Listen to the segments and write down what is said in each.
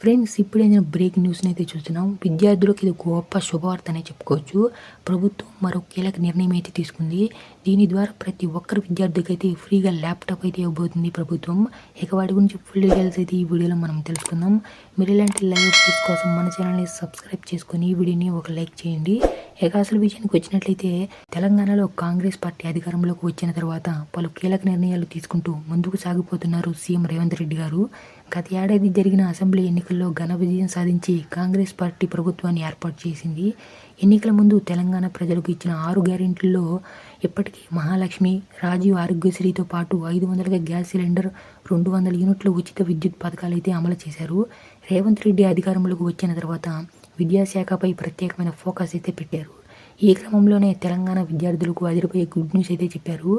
Friends ఇప్పుడే నేను break న్యూస్ని అయితే చూస్తున్నాం. విద్యార్థులకు ఇది గొప్ప శుభవార్త అనే చెప్పుకోవచ్చు. ప్రభుత్వం మరో కీలక నిర్ణయం అయితే తీసుకుంది. దీని ద్వారా ప్రతి ఒక్కరు విద్యార్థికి అయితే ఫ్రీగా ల్యాప్టాప్ అయితే ఇవ్వబోతుంది ప్రభుత్వం. ఇక వాటి గురించి ఫుల్ డీటెయిల్స్ అయితే ఈ వీడియోలో మనం తెలుసుకుందాం. మీరు ఇలాంటి లైవ్ వీడియోస్ కోసం మన ఛానల్ని సబ్స్క్రైబ్ చేసుకొని ఈ వీడియోని ఒక లైక్ చేయండి. ఇక అసలు విషయానికి వచ్చినట్లయితే తెలంగాణలో కాంగ్రెస్ పార్టీ అధికారంలోకి వచ్చిన తర్వాత పలు కీలక నిర్ణయాలు తీసుకుంటూ ముందుకు సాగిపోతున్నారు సీఎం రేవంత్ రెడ్డి గారు. గత ఏడాది జరిగిన అసెంబ్లీ ఎన్నికల్లో ఘన విజయం సాధించి కాంగ్రెస్ పార్టీ ప్రభుత్వాన్ని ఏర్పాటు చేసింది. ఎన్నికల ముందు తెలంగాణ ప్రజలకు ఇచ్చిన ఆరు గ్యారెంటీల్లో ఇప్పటికీ మహాలక్ష్మి రాజీవ్ ఆరోగ్యశ్రీతో పాటు ఐదు వందలుగా గ్యాస్ సిలిండర్ రెండు వందల యూనిట్ల ఉచిత విద్యుత్ పథకాలు అయితే అమలు చేశారు. రేవంత్ రెడ్డి అధికారంలోకి వచ్చిన తర్వాత విద్యాశాఖపై ప్రత్యేకమైన ఫోకస్ అయితే పెట్టారు. ఈ క్రమంలోనే తెలంగాణ విద్యార్థులకు అదిరిపోయే గుడ్ న్యూస్ అయితే చెప్పారు.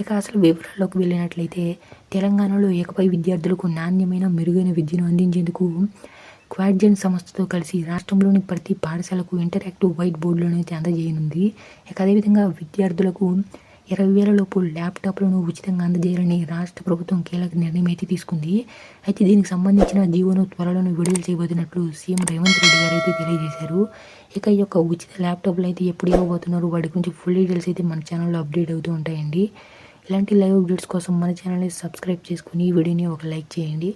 ఇక అసలు వివరాల్లోకి వెళ్ళినట్లయితే తెలంగాణలో ఇకపై విద్యార్థులకు నాణ్యమైన మెరుగైన విద్యను అందించేందుకు క్వాడ్జన్ సంస్థతో కలిసి రాష్ట్రంలోని ప్రతి పాఠశాలకు ఇంటరాక్టివ్ వైట్ బోర్డులను అయితే అందజేయనుంది ఇక అదేవిధంగా విద్యార్థులకు ఇరవై వేల లోపు ల్యాప్టాప్లను ఉచితంగా అందజేయాలని రాష్ట్ర ప్రభుత్వం కీలక నిర్ణయం అయితే తీసుకుంది. అయితే దీనికి సంబంధించిన జీవోను త్వరలోనే విడుదల చేయబోతున్నట్లు సీఎం రేవంత్ రెడ్డి గారు అయితే తెలియజేశారు. ఇక ఈ యొక్క ఉచిత ల్యాప్టాప్లు అయితే ఎప్పుడు ఇవ్వబోతున్నారు? వాటి గురించి ఫుల్ డీటెయిల్స్ అయితే మన ఛానల్లో అప్డేట్ అవుతూ ఉంటాయండి. ఇలాంటి లైవ్ అప్డేట్స్ కోసం మన ఛానల్ని సబ్స్క్రైబ్ చేసుకుని ఈ వీడియోని ఒక లైక్ చేయండి.